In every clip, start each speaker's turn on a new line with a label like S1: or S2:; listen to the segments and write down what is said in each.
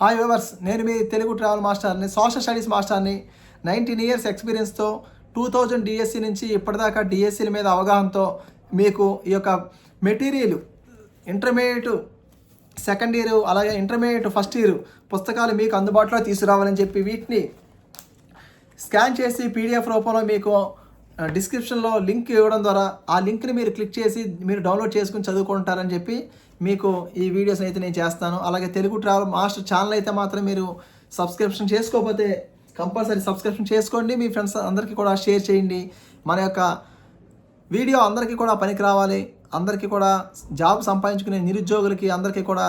S1: Hi viewers నేను మీ Telugu travel మాస్టర్ని సోషల్ స్టడీస్ మాస్టర్ని. నైన్టీన్ ఇయర్స్ ఎక్స్పీరియన్స్తో టూ థౌజండ్ డిఎస్సి నుంచి ఇప్పటిదాకా డిఎస్సీల మీద అవగాహనతో మీకు ఈ యొక్క మెటీరియల్ ఇంటర్మీడియట్ సెకండ్ ఇయర్ అలాగే ఇంటర్మీడియట్ ఫస్ట్ ఇయర్ పుస్తకాలు మీకు అందుబాటులో తీసుకురావాలని చెప్పి వీటిని స్కాన్ చేసి పీడిఎఫ్ రూపంలో మీకు డిస్క్రిప్షన్లో లింక్ ఇవ్వడం ద్వారా ఆ లింక్ని మీరు క్లిక్ చేసి మీరు డౌన్లోడ్ చేసుకుని చదువుకుంటారని చెప్పి మీకు ఈ వీడియోస్ అయితే నేను చేస్తాను. అలాగే తెలుగు ట్రావెల్ మాస్టర్ ఛానల్ అయితే మాత్రం మీరు సబ్స్క్రిప్షన్ చేసుకోకపోతే కంపల్సరీ సబ్స్క్రిప్షన్ చేసుకోండి. మీ ఫ్రెండ్స్ అందరికీ కూడా షేర్ చేయండి. మన యొక్క వీడియో అందరికీ కూడా పనికి రావాలి. అందరికీ కూడా జాబ్ సంపాదించుకునే నిరుద్యోగులకి అందరికీ కూడా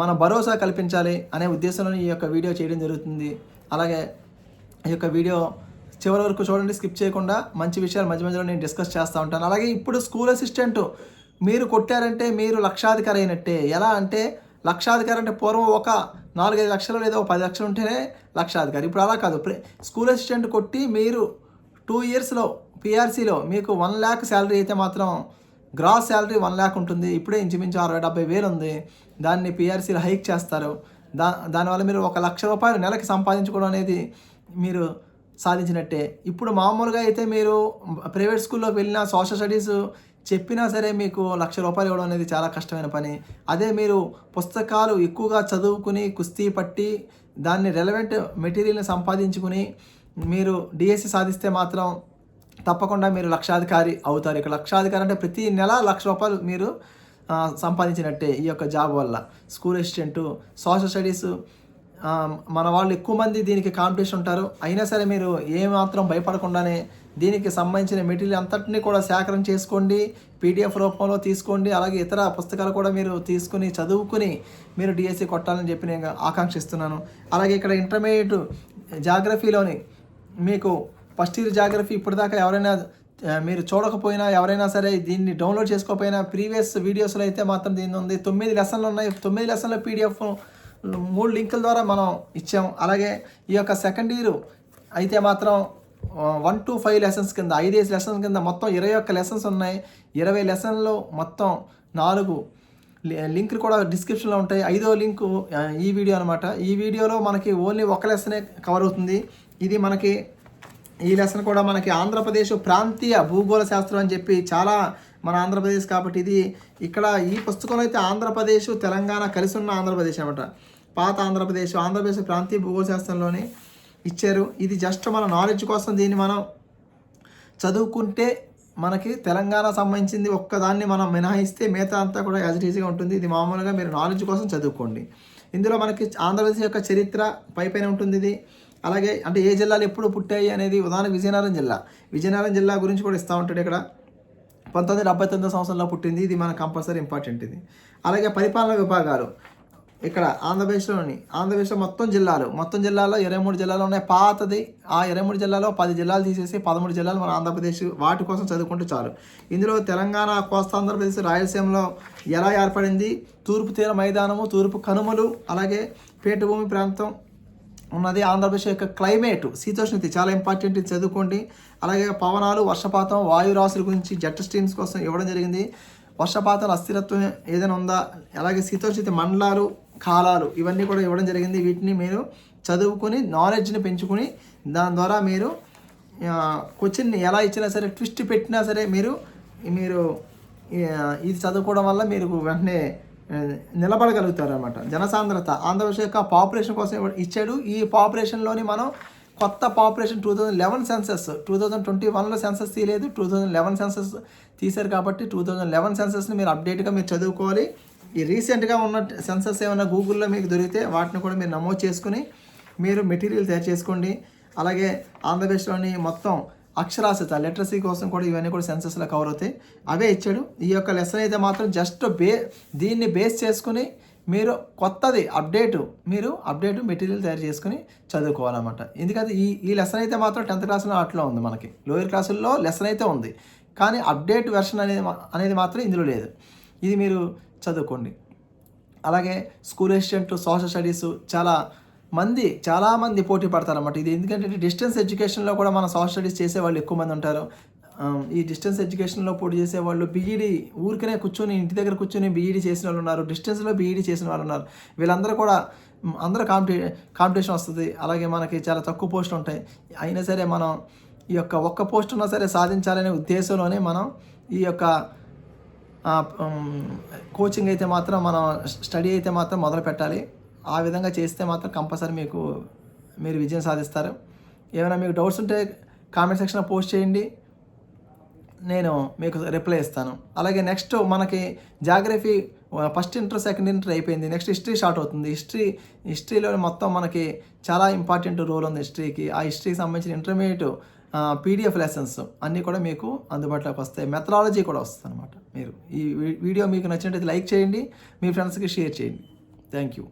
S1: మన భరోసా కల్పించాలి అనే ఉద్దేశంలో ఈ యొక్క వీడియో చేయడం జరుగుతుంది. అలాగే ఈ యొక్క వీడియో చివరి వరకు చూడండి స్కిప్ చేయకుండా మంచి విషయాలు మధ్య మధ్యలో నేను డిస్కస్ చేస్తూ ఉంటాను. అలాగే ఇప్పుడు స్కూల్ అసిస్టెంట్ మీరు కొట్టారంటే మీరు లక్షాధికారి అయినట్టే ఎలా అంటే లక్షాధికారి అంటే పూర్వం ఒక నాలుగైదు లక్షలు లేదా ఒక పది లక్షలు ఉంటేనే లక్షాధికారి. ఇప్పుడు అలా కాదు. స్కూల్ అసిస్టెంట్ కొట్టి మీరు టూ ఇయర్స్లో పిఆర్సీలో మీకు వన్ ల్యాక్ శాలరీ అయితే మాత్రం గ్రాస్ శాలరీ వన్ ల్యాక్ ఉంటుంది. ఇప్పుడే ఇంచుమించు అరవై డెబ్బై వేలు ఉంది. దాన్ని పిఆర్సీలో హైక్ చేస్తారు. దా దానివల్ల మీరు ఒక లక్ష రూపాయలు నెలకి సంపాదించుకోవడం అనేది మీరు సాధించినట్టే. ఇప్పుడు మామూలుగా అయితే మీరు ప్రైవేట్ స్కూల్లోకి వెళ్ళినా సోషల్ స్టడీస్ చెప్పినా సరే మీకు లక్ష రూపాయలు ఇవ్వడం అనేది చాలా కష్టమైన పని. అదే మీరు పుస్తకాలు ఎక్కువగా చదువుకుని కుస్తీ పట్టి దాన్ని రెలవెంట్ మెటీరియల్ని సంపాదించుకుని మీరు డిఎస్సి సాధిస్తే మాత్రం తప్పకుండా మీరు లక్షాధికారి అవుతారు. ఇక లక్షాధికారి అంటే ప్రతి నెల లక్ష రూపాయలు మీరు సంపాదించినట్టే ఈ యొక్క జాబ్ వల్ల. స్కూల్ అసిస్టెంట్ సోషల్ స్టడీస్ మన వాళ్ళు ఎక్కువ మంది దీనికి కాంపిటీషన్ ఉంటారు. అయినా సరే మీరు ఏమాత్రం భయపడకుండానే దీనికి సంబంధించిన మెటీరియల్ అంతటిని కూడా సేకరణ చేసుకోండి పీడిఎఫ్ రూపంలో తీసుకోండి అలాగే ఇతర పుస్తకాలు కూడా మీరు తీసుకుని చదువుకుని మీరు డిఎస్సి కొట్టాలని చెప్పి నేను ఆకాంక్షిస్తున్నాను. అలాగే ఇక్కడ ఇంటర్మీడియట్ జాగ్రఫీలోని మీకు ఫస్ట్ ఇయర్ జాగ్రఫీ ఇప్పటిదాకా ఎవరైనా మీరు చూడకపోయినా ఎవరైనా సరే దీన్ని డౌన్లోడ్ చేసుకోకపోయినా ప్రీవియస్ వీడియోస్లో అయితే మాత్రం దీన్ని ఉంది. తొమ్మిది లెసన్లు ఉన్నాయి. తొమ్మిది లెసన్ల పీడిఎఫ్ మూడు లింకుల ద్వారా మనం ఇచ్చాం. అలాగే ఈ యొక్క సెకండ్ ఇయర్ అయితే మాత్రం వన్ టు ఫైవ్ లెసన్స్ కింద ఐదేసి లెసన్స్ కింద మొత్తం ఇరవై ఒక్క లెసన్స్ ఉన్నాయి. ఇరవై లెసన్లు మొత్తం నాలుగు లింక్లు కూడా డిస్క్రిప్షన్లో ఉంటాయి. ఐదో లింకు ఈ వీడియో అనమాట ఈ వీడియోలో మనకి ఓన్లీ ఒక లెసనే కవర్ అవుతుంది. ఇది మనకి ఈ లెసన్ కూడా మనకి ఆంధ్రప్రదేశ్ ప్రాంతీయ భూగోళ శాస్త్రం అని చెప్పి చాలా మన ఆంధ్రప్రదేశ్ కాబట్టి ఇది ఇక్కడ ఈ పుస్తకంలో అయితే ఆంధ్రప్రదేశ్ తెలంగాణ కలిసి ఉన్న ఆంధ్రప్రదేశ్ అనమాట పాత ఆంధ్రప్రదేశ్ ఆంధ్రప్రదేశ్ ప్రాంతీయ భూగోళ శాస్త్రంలోని ఇచ్చారు. ఇది జస్ట్ మన నాలెడ్జ్ కోసం దీన్ని మనం చదువుకుంటే మనకి తెలంగాణ సంబంధించింది ఒక్కదాన్ని మనం మినహాయిస్తే మిగతా అంతా కూడా యాజ్ ఈజీగా ఉంటుంది. ఇది మామూలుగా మీరు నాలెడ్జ్ కోసం చదువుకోండి. ఇందులో మనకి ఆంధ్రప్రదేశ్ యొక్క చరిత్ర పైపైన ఉంటుంది ఇది. అలాగే అంటే ఏ జిల్లాలు ఎప్పుడు పుట్టాయి అనేది ఉదాహరణ విజయనగరం జిల్లా. విజయనగరం జిల్లా గురించి కూడా ఇస్తూ ఉంటాడు ఇక్కడ. పంతొమ్మిది డెబ్బై తొమ్మిదో సంవత్సరంలో పుట్టింది. ఇది మన కంపల్సరీ ఇంపార్టెంట్ ఇది. అలాగే పరిపాలన విభాగాలు. ఇక్కడ ఆంధ్రప్రదేశ్లోని ఆంధ్రప్రదేశ్లో మొత్తం జిల్లాలు మొత్తం జిల్లాలో ఇరవై మూడు జిల్లాలు ఉన్నాయి. పాతది ఆ ఇరవై మూడు జిల్లాలో పది జిల్లాలు తీసేసి పదమూడు జిల్లాలు మన ఆంధ్రప్రదేశ్ వాటి కోసం చదువుకుంటే చాలు. ఇందులో తెలంగాణ కోస్తా ఆంధ్రప్రదేశ్ రాయలసీమలో ఎలా ఏర్పడింది? తూర్పు తీర మైదానము తూర్పు కనుమలు అలాగే పీఠభూమి ప్రాంతం ఉన్నది. ఆంధ్రప్రదేశ్ యొక్క క్లైమేట్ శీతోష్ణతి చాలా ఇంపార్టెంట్ ఇది చదువుకోండి. అలాగే పవనాలు వర్షపాతం వాయురాశుల గురించి జెట్ స్ట్రీమ్స్ కోసం ఇవ్వడం జరిగింది. వర్షపాతాల అస్థిరత్వం ఏదైనా ఉందా? అలాగే శీతోష్ణ మండలాలు కాలాలు ఇవన్నీ కూడా ఇవ్వడం జరిగింది. వీటిని మీరు చదువుకొని నాలెడ్జ్ని పెంచుకొని దాని ద్వారా మీరు క్వశ్చన్ని ఎలా ఇచ్చినా సరే ట్విస్ట్ పెట్టినా సరే మీరు మీరు ఇది చదువుకోవడం వల్ల మీరు వెంటనే నిలబడగలుగుతారు అనమాట జనసాంద్రత ఆంధ్రప్రదేశ్ యొక్క పాపులేషన్ కోసం ఇచ్చాడు. ఈ పాపులేషన్లోని మనం కొత్త population two thousand eleven census two thousand twenty వన్లో సెన్సెస్ తీయలేదు టూ థౌజండ్ లెవెన్ సెన్సెస్ తీశారు కాబట్టి టూ థౌజండ్ లెవెన్ సెన్సెస్ని మీరు అప్డేట్గా మీరు చదువుకోవాలి. ఈ రీసెంట్గా ఉన్న సెన్సెస్ ఏమైనా గూగుల్లో మీకు దొరికితే వాటిని కూడా మీరు నమోదు చేసుకుని మీరు మెటీరియల్ తయారు చేసుకోండి. అలాగే ఆంధ్రప్రదేశ్లోని మొత్తం అక్షరాస్యత లిటరసీ కోసం కూడా ఇవన్నీ కూడా సెన్సెస్లో కవర్ అవుతాయి. అవే ఇచ్చాడు. ఈ యొక్క లెసన్ అయితే మాత్రం జస్ట్ బే దీన్ని బేస్ చేసుకుని మీరు కొత్తది అప్డేటు మీరు అప్డేట్ మెటీరియల్ తయారు చేసుకుని చదువుకోవాలన్నమాట. ఎందుకంటే ఈ ఈ లెసన్ అయితే మాత్రం టెన్త్ క్లాస్లో అట్లా ఉంది మనకి. లోయర్ క్లాసుల్లో లెసన్ అయితే ఉంది. కానీ అప్డేట్ వెర్షన్ అనేది అనేది మాత్రం ఇందులో లేదు. ఇది మీరు చదువుకోండి. అలాగే స్కూల్ అసిస్టెంట్ సోషల్ స్టడీస్ చాలా మంది చాలామంది పోటీ పడతారన్నమాట. ఇది ఎందుకంటే డిస్టెన్స్ ఎడ్యుకేషన్లో కూడా మన సోషల్ స్టడీస్ చేసే వాళ్ళు ఎక్కువ మంది ఉంటారు. ఈ డిస్టెన్స్ ఎడ్యుకేషన్లో పోటీ చేసే వాళ్ళు బీఈడి ఊరికనే కూర్చొని ఇంటి దగ్గర కూర్చొని బీఈడి చేసిన వాళ్ళు ఉన్నారు డిస్టెన్స్లో బీఈడి చేసిన వాళ్ళు ఉన్నారు. వీళ్ళందరూ కూడా అందరూ కాంపిటీ కాంపిటీషన్ వస్తుంది. అలాగే మనకి చాలా తక్కువ పోస్టులు ఉంటాయి. అయినా సరే మనం ఈ యొక్క ఒక్క పోస్ట్ ఉన్నా సరే సాధించాలనే ఉద్దేశంలోనే మనం ఈ యొక్క కోచింగ్ అయితే మాత్రం మనం స్టడీ అయితే మాత్రం మొదలు పెట్టాలి. ఆ విధంగా చేస్తే మాత్రం కంపల్సరీ మీకు మీరు విజయం సాధిస్తారు. ఏమైనా మీకు డౌట్స్ ఉంటే కామెంట్ సెక్షన్లో పోస్ట్ చేయండి. నేను మీకు రిప్లై ఇస్తాను. అలాగే నెక్స్ట్ మనకి geography first inter second inter అయిపోయింది. నెక్స్ట్ హిస్టరీ స్టార్ట్ అవుతుంది. హిస్టరీ హిస్టరీలో మొత్తం మనకి చాలా ఇంపార్టెంట్ రోల్ ఉంది హిస్టరీకి ఆ హిస్టరీకి సంబంధించిన ఇంటర్మీడియట్ పీడిఎఫ్ లెసన్స్ అన్నీ కూడా మీకు అందుబాటులోకి వస్తాయి. మెథడాలజీ కూడా వస్తుంది అనమాట మీరు ఈ వీ- వీడియో మీకు నచ్చినట్లయితే లైక్ చేయండి. మీ ఫ్రెండ్స్కి షేర్ చేయండి. Thank you